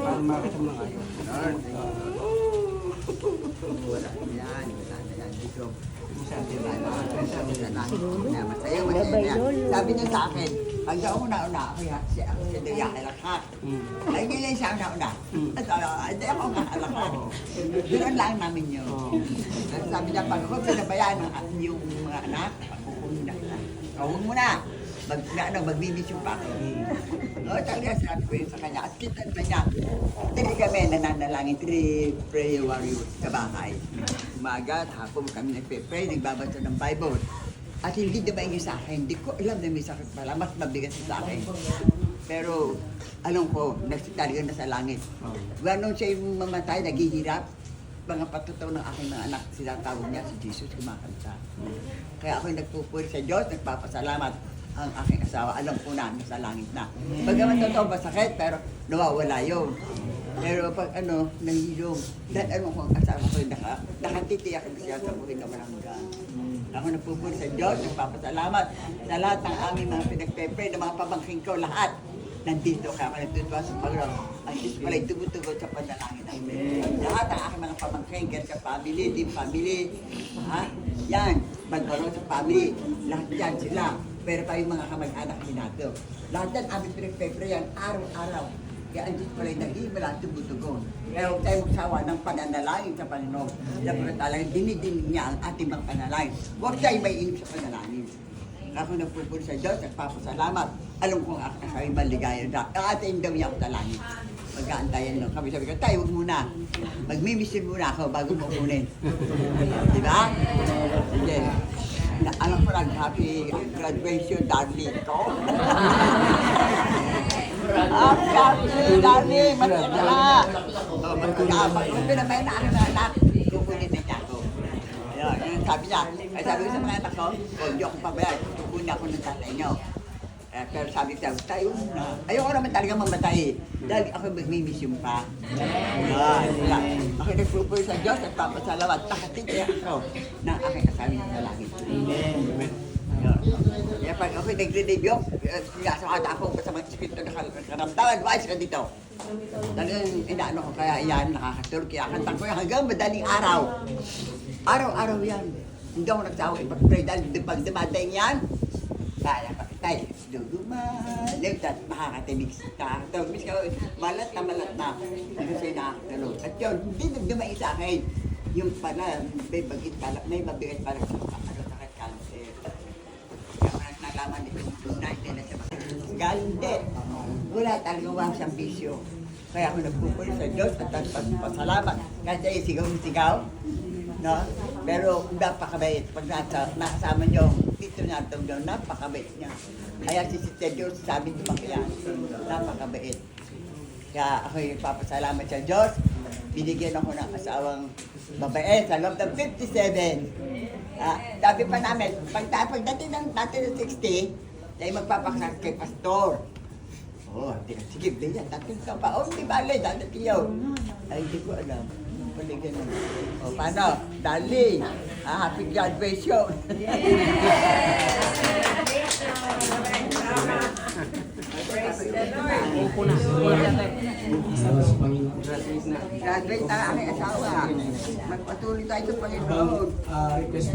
Para makasama nga yun. Wala yan, wala na yan. Dito. Sabi niya sa akin, pag daw una-una, ako yan, siya, siya na yakalakat. Ay, hindi siya una-una. At hindi ako nakalakat. Doon lang namin yun. Sabi niya, pag ako pinabayaan ng yung mga anak, pupunin na kita. Huwag mo na. Mag, na, ano, magbibisyo pa ako. Oo, talaga sabi ko yun sa kanya. At kita na niya, Tiri kami nananalangin, three prayer warriors sa bahay. Umaga at hapon kami nagpe-pray, nagbabasa ng Bible. At hindi naman yun sa akin, hindi ko alam na may sakit pala, mas mabigat sa akin. Pero alam ko, nagsitaligan na sa langit. Ganun siya yung mamatay, naghihirap. Mga patutaw ng aking mga anak, sinatawag niya si Jesus kumakanta. Kaya ako nagpupuri sa Diyos, nagpapasalamat ang aking asawa. Alam ko na, nasa langit na. Bagaman totoo masakit, pero nawawala yun. Pero pag ano, nahilong, dahil ano kung asawa ko naka, nakatitiyak siya sa buhay na walang hanggan. Ako nagpupuri sa Diyos, nagpapasalamat sa lahat ng aming mga pinagpe-pray, ng mga pamangking ko, lahat. Nandito ka, nagtutuwa sa Panginoon. Ang Diyos pala yung tumutugon sa panalangin namin. Lahat ng aking mga pamangking, sa family, team family, ha? Yan, Badbaro sa family, lahat yan sila. Pero tayo mga kamag-anak nato. Lahat yan, aming pinagpe-pray yan, araw-araw. Kaya ang Diyos pala yung nag-iibala at tumutugon. Kaya huwag tayo magsawa ng pananalangin sa Panginoon. Dapat talagang dinidinig niya ang ating mga panalangin. Huwag tayo may inip sa panalangin. Ako nagpupuri sa Diyos, nagpapasalamat. Alam kong ako sa ibang ligaya na aatiin daw niya ako sa langit. Magkaantayan kami. Sabi ko, tayo huwag muna. Magmimisin muna ako bago mo kunin. Di ba? Sige. Na, alam ko lang, happy graduation, darling ko. Happy, happy, darling. Matanda. Oh, magkakapag. Kung pinamay na aking mga anak, kukunin na niya ako. Ayun, yun sabi niya. Ay sabi sa mga anak ko, huwag niyo akong pabayaan. Kukunin ako niyo. Eh, pero sabi ko, tayo na. Ayoko naman talaga mamatay. Dahil ako magmimiss yung pa. Ah, sila. Ako nagpupuri sa Diyos at papasalamat. Nakatitya ako ng aking asawi sa langit. Amen. Kaya pag ako nagre-review, sinasakata ako sa mga espiritu na karamdaman, wais ka dito. Talagang inaano ko kaya yan, nakakatulog. Kaya kanta ko yan hanggang madaling araw. Araw-araw yan. Hindi ako nagsawa ipag-pray dahil pag dumating yan, kaya ka tay, dudumalim, at makakatinig, nakakatulog. ka, malat na malat na, kasi nakakatulog. At yun, hindi nagdumay sa akin. Yung pala, may bagit pala, may mabigat pala sa ano, sakit cancer. Kaya ako nalaman tunay nila sa mga. Ganda. Wala talaga wala siyang bisyo. Kaya ako nagpupuli sa Diyos at nagpapasalamat. Kahit ay sigaw-sigaw, no? Pero napakabait. Pag nasa, nakasama niyo, dito na ito daw, napakabait niya. Kaya si Sister Diyos sabi niyo kaya, napakabait. Kaya ako yung papasalamat sa Diyos. Binigyan ako ng asawang babae sa loob ng 57. Ah, sabi pa namin, pag, pagdating ng natin ng 60, tayo magpapakasal kay Pastor. Oh, di- sige, ganyan, natin ka pa. Oh, di bale, dadating yun. Ay, hindi ko alam. Pali ganun. O, paano? Dali. Ah, happy graduation. Upo na. Graduate na ang aking asawa. Magpatuloy tayo sa Panginoon. Request